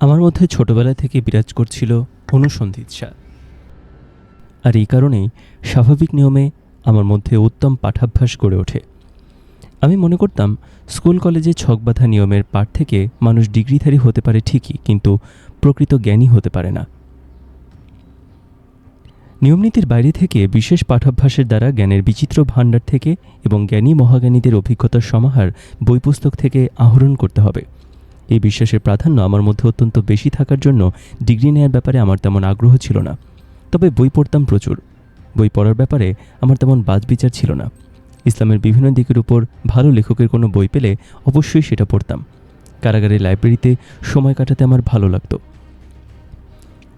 আমার মধ্যে ছোটবেলা থেকে বিরাজ করছিল অনুসন্ধিৎসা আর এই কারণেই স্বাভাবিক নিয়মে আমার মধ্যে উত্তম পাঠাভ্যাস গড়ে ওঠে। আমি মনে করতাম স্কুল কলেজে ছকবাঁধা নিয়মের পাঠ থেকে মানুষ ডিগ্রিধারী হতে পারে ঠিকই, কিন্তু প্রকৃত জ্ঞানী হতে পারে না। নিয়মনীতির বাইরে থেকে বিশেষ পাঠাভ্যাসের দ্বারা জ্ঞানের বিচিত্র ভাণ্ডার থেকে এবং জ্ঞানী মহাজ্ঞানীদের অভিজ্ঞতার সমাহার বই পুস্তক থেকে আহরণ করতে হবে। এই বিশ্বাসের প্রাধান্য আমার মধ্যে অত্যন্ত বেশি থাকার জন্য ডিগ্রি নেওয়ার ব্যাপারে আমার তেমন আগ্রহ ছিল না। তবে বই পড়তাম প্রচুর। বই পড়ার ব্যাপারে আমার তেমন বাজবিচার ছিল না। ইসলামের বিভিন্ন দিকের উপর ভালো লেখকের কোনো বই পেলে অবশ্যই সেটা পড়তাম। কারাগারের লাইব্রেরিতে সময় কাটাতে আমার ভালো লাগতো।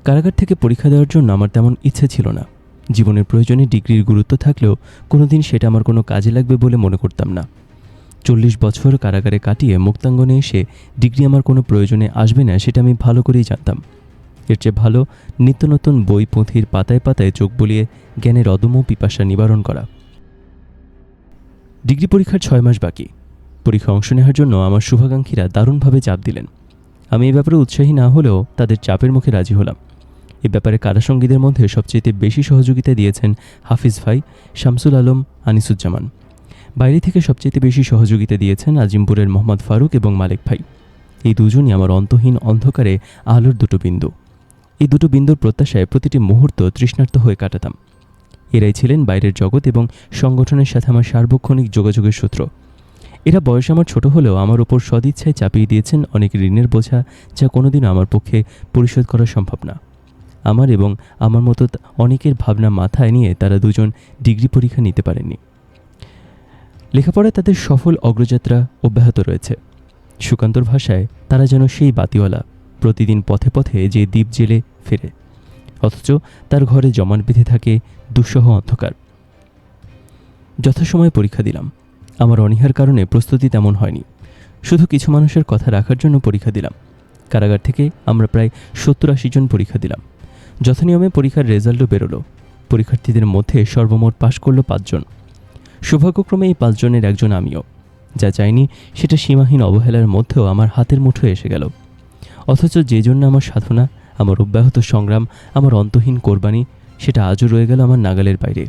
কারাগার থেকে পরীক্ষা দেওয়ার জন্য আমার তেমন ইচ্ছে ছিল না। জীবনের প্রয়োজনে ডিগ্রির গুরুত্ব থাকলেও কোনোদিন সেটা আমার কোনো কাজে লাগবে বলে মনে করতাম না। চল্লিশ বছর কারাগারে কাটিয়ে মুক্তাঙ্গনে এসে ডিগ্রি আমার কোনো প্রয়োজনে আসবে না, সেটা আমি ভালো করেই জানতাম। এর চেয়ে ভালো, নিত্য নতুন বই পুঁথির পাতায় পাতায় চোখ বলিয়ে জ্ঞানের অদম্য পিপাসা নিবারণ করা। ডিগ্রি পরীক্ষার ছয় মাস বাকি। পরীক্ষা অংশ নেওয়ার জন্য আমার শুভাকাঙ্ক্ষীরা দারুণভাবে চাপ দিলেন। আমি এই ব্যাপারে উৎসাহী না হলেও তাদের চাপের মুখে রাজি হলাম। এ ব্যাপারে কারাসঙ্গীদের মধ্যে সবচেয়ে বেশি সহযোগিতা দিয়েছেন হাফিজ ভাই, শামসুল আলম, আনিসুজ্জামান। বাইরে থেকে সবচেয়ে বেশি সহযোগিতা দিয়েছেন আজিমপুরের মোহাম্মদ ফারুক এবং মালিক ভাই। এই দুজনই আমার অন্তহীন অন্ধকারে আলোর দুটো বিন্দু। এই দুটো বিন্দুর প্রত্যাশায় প্রতিটি মুহূর্ত তৃষ্ণার্ত হয়ে কাটাতাম। এরাই ছিলেন বাইরের জগৎ এবং সংগঠনের সাথে আমার সার্বক্ষণিক যোগাযোগের সূত্র। এরা বয়স আমার ছোট হলেও আমার ওপর সদিচ্ছায় চাপিয়ে দিয়েছেন অনেক ঋণের বোঝা যা কোনোদিনও আমার পক্ষে পরিশোধ করা সম্ভব না। আমার এবং আমার মতো অনেকের ভাবনা মাথায় নিয়ে তারা দুজন ডিগ্রি পরীক্ষা নিতে পারেননি। লেখাপড়ায় তাদের সফল অগ্রযাত্রা অব্যাহত রয়েছে। সুকান্তর ভাষায়, তারা যেন সেই বাতিওয়ালা, প্রতিদিন পথে পথে যে দ্বীপ জেলে ফেরে। অথচ তার ঘরে জমান বেঁধে থাকে দুঃসহ অন্ধকার। যথাসময়ে পরীক্ষা দিলাম। আমার অনীহার কারণে প্রস্তুতি তেমন হয়নি। শুধু কিছু মানুষের কথা রাখার জন্য পরীক্ষা দিলাম। কারাগার থেকে আমরা প্রায় সত্তর আশি জন পরীক্ষা দিলাম। যথানিয়মে পরীক্ষার রেজাল্টও বেরোলো। পরীক্ষার্থীদের মধ্যে সর্বমোট পাশ করল পাঁচজন সৌভাগ্যক্রমে এই পাঁচজনের একজন আমিও। যা চাইনি, সেটা সীমাহীন অবহেলার মধ্যেও আমার হাতের মুঠোয় এসে গেল। অথচ যে জন্য আমার সাধনা, আমার অব্যাহত সংগ্রাম, আমার অন্তহীন কোরবানি, সেটা আজও রয়ে গেল আমার নাগালের বাইরে।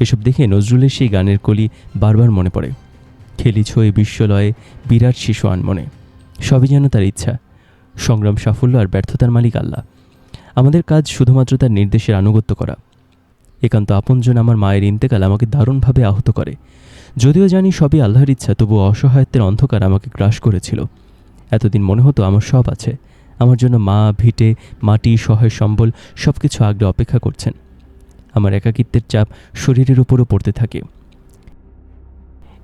এসব দেখে নজরুলের সেই গানের কলি বারবার মনে পড়ে। খেলিছ এই বিশ্বলয়ে বিরাট শিশু আনমনে। সবই যেন তার ইচ্ছা। সংগ্রাম সাফল্য আর ব্যর্থতার মালিক আল্লাহ। আমাদের কাজ শুধুমাত্র তার নির্দেশের আনুগত্য করা। একান্ত আপনজন আমার মায়ের ইন্তেকাল আমাকে দারুণভাবে আহত করে। যদিও জানি সবই আল্লাহর ইচ্ছা তবু অসহায়ত্বের অন্ধকার আমাকে গ্রাস করেছিল। এতদিন মনে হতো আমার সব আছে। আমার জন্য মা, ভিটে, মাটি, সহায় সম্বল সব কিছু আগলে অপেক্ষা করছেন। আমার একাকিত্বের চাপ শরীরের উপরও পড়তে থাকে।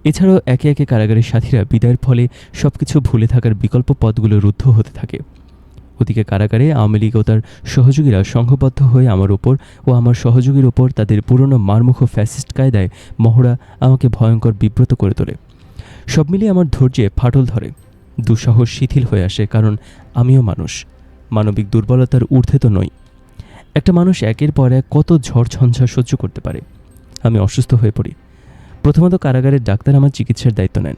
এছাড়াও একে একে কারাগারের সাথীরা বিদায়ের ফলে সব কিছু ভুলে থাকার বিকল্প পথগুলো রুদ্ধ হতে থাকে। ওদিকে কারাগারে আওয়ামী লীগ ও তার সহযোগীরা সংঘবদ্ধ হয়ে আমার ওপর ও আমার সহযোগীর ওপর তাদের পুরনো মারমুখ ফ্যাসিস্ট কায়দায় মহড়া আমাকে ভয়ঙ্কর বিব্রত করে তোলে। সব মিলিয়ে আমার ধৈর্যে ফাটল ধরে। দুঃসাহস শিথিল হয়ে আসে কারণ আমিও মানুষ। মানবিক দুর্বলতার ঊর্ধ্বে তো নই। একটা মানুষ একের পর এক কত ঝড় ঝঞ্ঝা সহ্য করতে পারে। আমি অসুস্থ হয়ে পড়ি। প্রথমত কারাগারের ডাক্তার আমার চিকিৎসার দায়িত্ব নেন।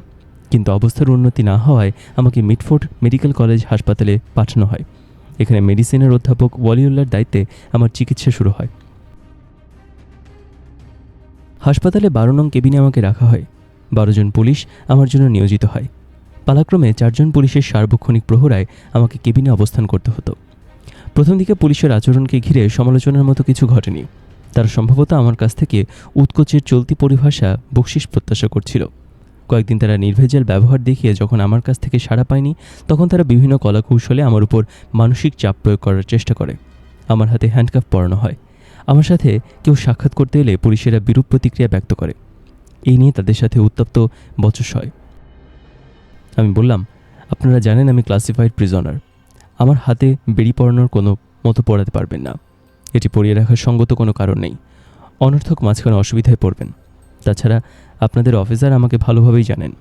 কিন্তু অবস্থার উন্নতি না হওয়ায় আমাকে মিটফোর্ড মেডিকেল কলেজ হাসপাতালে পাঠানো হয়। এখানে মেডিসিনের অধ্যাপক ওয়ালিউল্লার দায়িত্বে আমার চিকিৎসা শুরু হয়। হাসপাতালে বারো নং কেবিনে আমাকে রাখা হয়। বারো জন পুলিশ আমার জন্য নিয়োজিত হয়। পালাক্রমে চারজন পুলিশের সার্বক্ষণিক প্রহরায় আমাকে কেবিনে অবস্থান করতে হতো। প্রথম দিকে পুলিশের আচরণকে ঘিরে সমালোচনার মতো কিছু ঘটেনি। তারা সম্ভবত আমার কাছ থেকে উৎকোচের চলতি পরিভাষা বকশিস প্রত্যাশা করছিল। কয়েকদিন তারা নির্ভেজাল ব্যবহার দেখিয়ে যখন আমার কাছ থেকে সাড়া পায়নি, তখন তারা বিভিন্ন কলাকৌশলে আমার উপর মানসিক চাপ প্রয়োগ করার চেষ্টা করে। আমার হাতে হ্যান্ডকাফ পরানো হয়। আমার সাথে কেউ সাক্ষাৎ করতে এলে পুলিশেরা বিরূপ প্রতিক্রিয়া ব্যক্ত করে। এই নিয়ে তাদের সাথে উত্তপ্ত বচস হয়। আমি বললাম, আপনারা জানেন আমি ক্লাসিফাইড প্রিজনার আমার হাতে বেড়ি পরানোর কোনো মতো পড়াতে পারবেন না। এটি পরিয়ে রাখার সঙ্গত কোনো কারণ নেই। অনর্থক মাঝখানে অসুবিধায় পড়বেন। তাছাড়া আপনাদের অফিসার আমাকে ভালোভাবেই জানেন।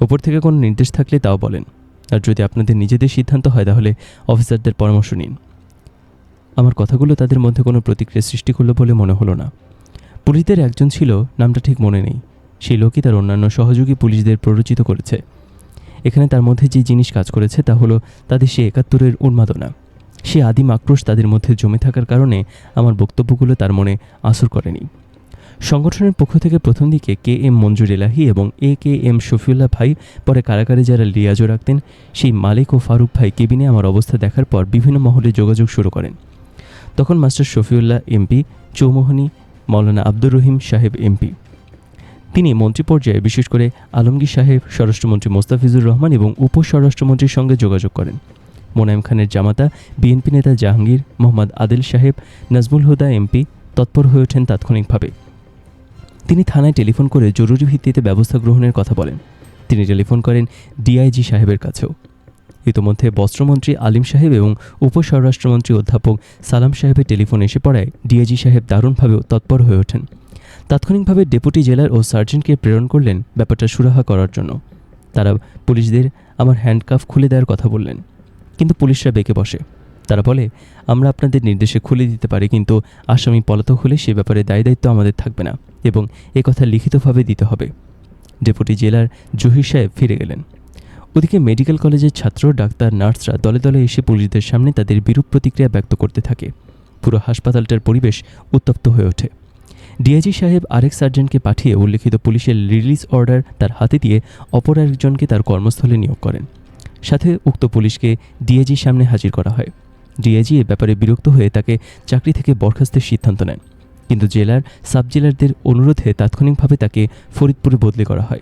ওপর থেকে কোনো নির্দেশ থাকলে তাও বলেন। আর যদি আপনাদের নিজেদের সিদ্ধান্ত হয়, তাহলে অফিসারদের পরামর্শ নিন। আমার কথাগুলো তাদের মধ্যে কোনো প্রতিক্রিয়া সৃষ্টি করল বলে মনে হলো না। পুলিশদের একজন ছিল, নামটা ঠিক মনে নেই। সেই লোকই তার অন্যান্য সহযোগী পুলিশদের প্ররোচিত করেছে। এখানে তার মধ্যে যে জিনিস কাজ করেছে, তা হলো তাদের সে একাত্তরের উন্মাদনা। সে আদিম আক্রোশ তাদের মধ্যে জমে থাকার কারণে আমার বক্তব্যগুলো তার মনে আসর করেনি। সংগঠনের পক্ষ থেকে প্রথম দিকে কে এম মঞ্জুর এলাহি এবং এ কে এম শফিউল্লাহ ভাই, পরে কারাগারে যারা লিয়াজও রাখতেন, সেই মালিক ও ফারুক ভাই কেবিনে আমার অবস্থা দেখার পর বিভিন্ন মহলে যোগাযোগ শুরু করেন। তখন master Shafiullah MP Chaumohani, Maulana Abdur Rahim Saheb MP তিনি মন্ত্রী পর্যায়ে বিশেষ করে আলমগীর সাহেব, স্বরাষ্ট্রমন্ত্রী মোস্তাফিজুর রহমান এবং উপস্বরাষ্ট্রমন্ত্রীর সঙ্গে যোগাযোগ করেন। মোনায়েম খানের জামাতা, বিএনপি নেতা জাহাঙ্গীর, মোহাম্মদ আদিল সাহেব, নাজমুল হুদা এমপি তৎপর হয়ে ওঠেন তাৎক্ষণিকভাবে। তিনি থানায় টেলিফোন করে জরুরি ভিত্তিতে ব্যবস্থা গ্রহণের কথা বলেন। তিনি টেলিফোন করেন ডিআইজি সাহেবের কাছেও। ইতোমধ্যে বস্ত্রমন্ত্রী আলিম সাহেব এবং উপস্বরাষ্ট্রমন্ত্রী অধ্যাপক সালাম সাহেবের টেলিফোন এসে পড়ায় ডিআইজি সাহেব দারুণভাবে তৎপর হয়ে ওঠেন। তাৎক্ষণিকভাবে ডেপুটি জেলার ও সার্জেন্টকে প্রেরণ করলেন ব্যাপারটা সুরাহা করার জন্য। তারা পুলিশদের আমার হ্যান্ডকাফ খুলে দেওয়ার কথা বললেন। কিন্তু পুলিশরা বেঁকে বসে। তারা বলে, আমরা আপনাদের নির্দেশে খুলে দিতে পারি, কিন্তু আসামি পলাতক হলে সে ব্যাপারে দায় দায়িত্ব আমাদের থাকবে না এবং কথা লিখিতভাবে দিতে হবে। ডেপুটি জেলার জহির সাহেব ফিরে গেলেন। ওদিকে মেডিকেল কলেজের ছাত্র, ডাক্তার, নার্সরা দলে দলে এসে পুলিশদের সামনে তাদের বিরূপ প্রতিক্রিয়া ব্যক্ত করতে থাকে। পুরো হাসপাতালটার পরিবেশ উত্তপ্ত হয়ে ওঠে। ডিআইজি সাহেব আরেক সার্জেন্টকে পাঠিয়ে উল্লেখিত পুলিশের রিলিজ অর্ডার তার হাতে দিয়ে অপর একজনকে তার কর্মস্থলে নিয়োগ করেন। সাথে উক্ত পুলিশকে ডিআইজির সামনে হাজির করা হয়। ডিআইজি এ ব্যাপারে বিরক্ত হয়ে তাকে চাকরি থেকে বরখাস্তের সিদ্ধান্ত নেন। কিন্তু জেলার সাব জেলারদের অনুরোধে তাৎক্ষণিকভাবে তাকে ফরিদপুরে বদলি করা হয়।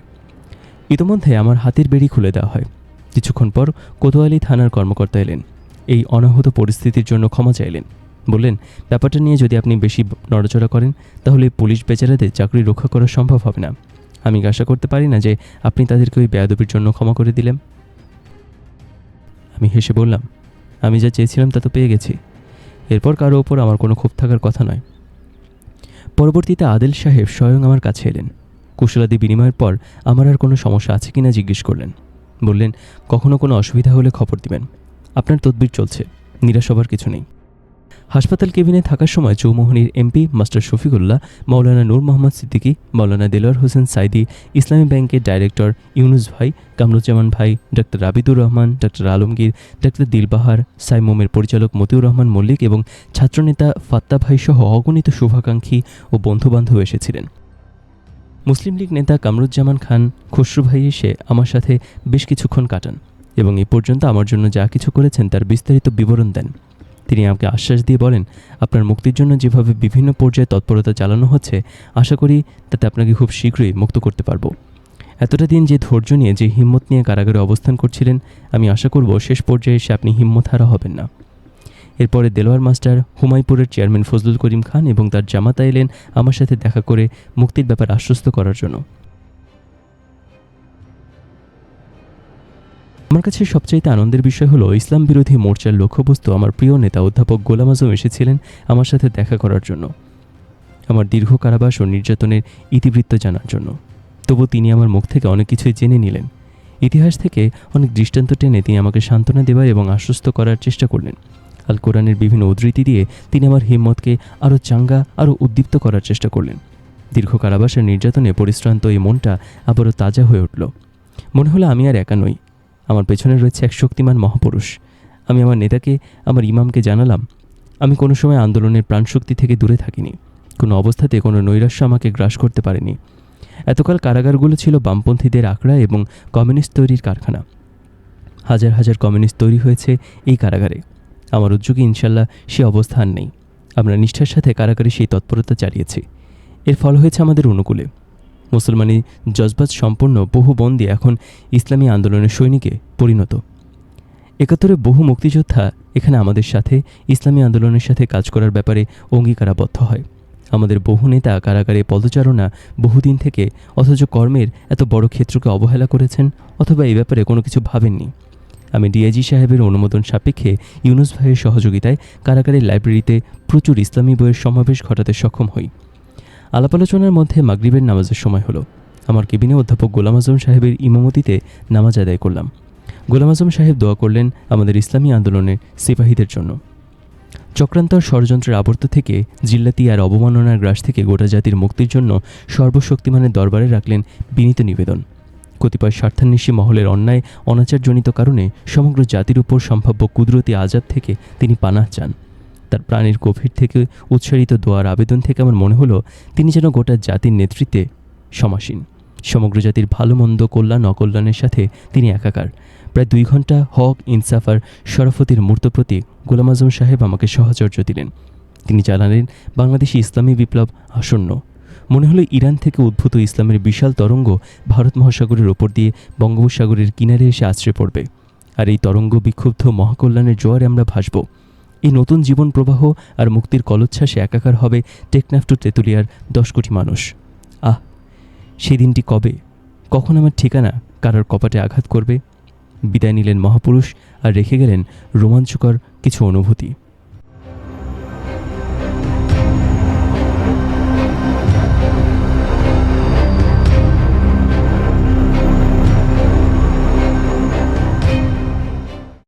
ইতোমধ্যে আমার হাতের বেড়ি খুলে দেওয়া হয়। কিছুক্ষণ পর কোতোয়ালি থানার কর্মকর্তা এলেন। এই অনাহত পরিস্থিতির জন্য ক্ষমা চাইলেন। বললেন, ব্যাপারটা নিয়ে যদি আপনি বেশি নড়াচড়া করেন, তাহলে পুলিশ বেচারাদের চাকরি রক্ষা করা সম্ভব হবে না। আমি আশা করতে পারি না যে আপনি তাদেরকে ওই বেয়াদবির জন্য ক্ষমা করে দিলেন? আমি হেসে বললাম আমি যা চেয়েছিলাম তা তো পেয়ে গেছি। এরপর কারও ওপর আমার কোনো ক্ষোভ থাকার কথা নয়। পরবর্তীতে আদেল সাহেব স্বয়ং আমার কাছে এলেন। কুশলাদি বিনিময়ের পর আমার আর কোনো সমস্যা আছে কিনা জিজ্ঞেস করলেন। বললেন, কখনো কোনো অসুবিধা হলে খবর দিবেন। আপনার তদবির চলছে। নিরাশ হবার কিছু নেই। হাসপাতাল কেবিনে থাকার সময় চৌমোহনীর এমপি মাস্টার শফিকুল্লাহ মৌলানা নূর মোহাম্মদ সিদ্দিকী মৌলানা দেলোয়ার হোসেন সাইদি, ইসলামী ব্যাংকের ডাইরেক্টর ইউনুস ভাই, কামরুজ্জামান ভাই doctor Rabidur Rahman doctor Alamgir doctor Dilbahar, সাইমোমের পরিচালক মতিউর রহমান মল্লিক এবং ছাত্রনেতা ফাত্তা ভাই সহ অগণিত শুভাকাঙ্ক্ষী ও বন্ধুবান্ধব এসেছিলেন। মুসলিম লীগ নেতা কামরুজ্জামান খান, খসরু ভাই এসে আমার সাথে বেশ কিছুক্ষণ কাটান এবং এ পর্যন্ত আমার জন্য যা কিছু করেছেন তার বিস্তারিত বিবরণ দেন। তিনি আমাকে আশ্বাস দিয়ে বলেন, আপনার মুক্তির জন্য যেভাবে বিভিন্ন পর্যায়ে তৎপরতা চালানো হচ্ছে, আশা করি তাতে আপনাকে খুব শীঘ্রই মুক্ত করতে পারব। এতটা দিন যে ধৈর্য নিয়ে, যে হিম্মত নিয়ে কারাগারে অবস্থান করছিলেন, আমি আশা করব শেষ পর্যায়ে এসে আপনি হিম্মত হারা হবেন না। এরপরে দেলোয়ার মাস্টার হুমায়পুরের চেয়ারম্যান ফজলুল করিম খান এবং তার জামাতা এলেন আমার সাথে দেখা করে মুক্তির ব্যাপার আশ্বস্ত করার জন্য। আমার কাছে সবচাইতে আনন্দের বিষয় হলো, ইসলাম বিরোধী মোর্চার লক্ষ্যবস্তু আমার প্রিয় নেতা অধ্যাপক গোলাম আজম এসেছিলেন আমার সাথে দেখা করার জন্য। আমার দীর্ঘ কারাবাস ও নির্যাতনের ইতিবৃত্ত জানার জন্য। তবু তিনি আমার মুখ থেকে অনেক কিছুই জেনে নিলেন। ইতিহাস থেকে অনেক দৃষ্টান্ত টেনে তিনি আমাকে সান্ত্বনা দেওয়ার এবং আশ্বস্ত করার চেষ্টা করলেন। আল কোরআনের বিভিন্ন উদ্ধৃতি দিয়ে তিনি আমার হিম্মতকে আরও চাঙ্গা, আরও উদ্দীপ্ত করার চেষ্টা করলেন। দীর্ঘ কারাবাসের নির্যাতনে পরিশ্রান্ত এই মনটা আবারও তাজা হয়ে উঠল। মনে হলো আমি আর একা নই। আমার পেছনে রয়েছে এক শক্তিমান মহাপুরুষ। আমি আমার নেতাকে, আমার ইমামকে জানালাম। আমি কোনো সময় আন্দোলনের প্রাণশক্তি থেকে দূরে থাকিনি। কোনো অবস্থাতে কোনো নৈরাশ্য আমাকে গ্রাস করতে পারেনি। এতকাল কারাগারগুলো ছিল বামপন্থীদের আখড়া এবং কমিউনিস্ট তৈরির কারখানা। হাজার হাজার কমিউনিস্ট তৈরি হয়েছে এই কারাগারে। আমার উদ্যোগে ইনশাল্লাহ সে অবস্থান নেই। আমরা নিষ্ঠার সাথে কারাগারে সেই তৎপরতা চালিয়েছি। এর ফল হয়েছে আমাদের অনুকূলে। মুসলমানি জজবাজ সম্পন্ন বহু বন্দী এখন ইসলামী আন্দোলনের সৈনিকে পরিণত। একাত্তরে বহু মুক্তিযোদ্ধা এখানে আমাদের সাথে ইসলামী আন্দোলনের সাথে কাজ করার ব্যাপারে অঙ্গীকারাবদ্ধ হয়। আমাদের বহু নেতা কারাগারে পদচারণা বহুদিন থেকে অথচ কর্মের এত বড় ক্ষেত্রকে অবহেলা করেছেন অথবা এই ব্যাপারে কোনো কিছু ভাবেননি। আমি ডিআইজি সাহেবের অনুমোদন সাপেক্ষে ইউনুস ভাইয়ের সহযোগিতায় কারাগারের লাইব্রেরিতে প্রচুর ইসলামী বইয়ের সমাবেশ ঘটাতে সক্ষম হই। আলাপ আলোচনার মধ্যে মাগরিবের নামাজের সময় হলো। আমার কেবিনে অধ্যাপক গোলাম আজম সাহেবের ইমামতিতে নামাজ আদায় করলাম। গোলাম আজম সাহেব দোয়া করলেন আমাদের ইসলামী আন্দোলনের সিপাহীদের জন্য। চক্রান্তর ষড়যন্ত্রের আবর্ত থেকে জিল্লাতি আর অবমাননার গ্রাস থেকে গোটা জাতির মুক্তির জন্য সর্বশক্তিমানের দরবারে রাখলেন বিনীত নিবেদন। কতিপয় স্বার্থান্বেষী মহলের অন্যায়, অনাচারজনিত কারণে সমগ্র জাতির উপর সম্ভাব্য কুদরতি আজাদ থেকে তিনি পানাহ চান। তার প্রাণের গভীর থেকে উৎসারিত দোয়ার আবেদন থেকে আমার মনে হলো, তিনি যেন গোটা জাতির নেতৃত্বে সমাসীন। সমগ্র জাতির ভালো, মন্দ, কল্যাণ, অকল্যাণের সাথে তিনি একাকার। প্রায় দুই ঘণ্টা হক, ইনসাফ আর শরাফতির মূর্ত প্রতি গোলাম আজম সাহেব আমাকে সহচর্য দিলেন। তিনি জানালেন, বাংলাদেশি ইসলামী বিপ্লব আসন্ন। মনে হলো ইরান থেকে উদ্ভূত ইসলামের বিশাল তরঙ্গ ভারত মহাসাগরের ওপর দিয়ে বঙ্গোপসাগরের কিনারে এসে আশ্রয় পড়বে। আর এই তরঙ্গ বিক্ষুব্ধ মহাকল্যাণের জোয়ারে আমরা ভাসব। এই নতুন জীবন প্রবাহ আর মুক্তির কলোচ্ছ্বাসে একাকার হবে টেকনাফ টু তেঁতুলিয়ার দশ কোটি মানুষ। আহ, সেই দিনটি কবে? কখন আমার ঠিকানা কারোর কপাটে আঘাত করবে? বিদায় নিলেন মহাপুরুষ আর রেখে গেলেন রোমাঞ্চকর কিছু অনুভূতি।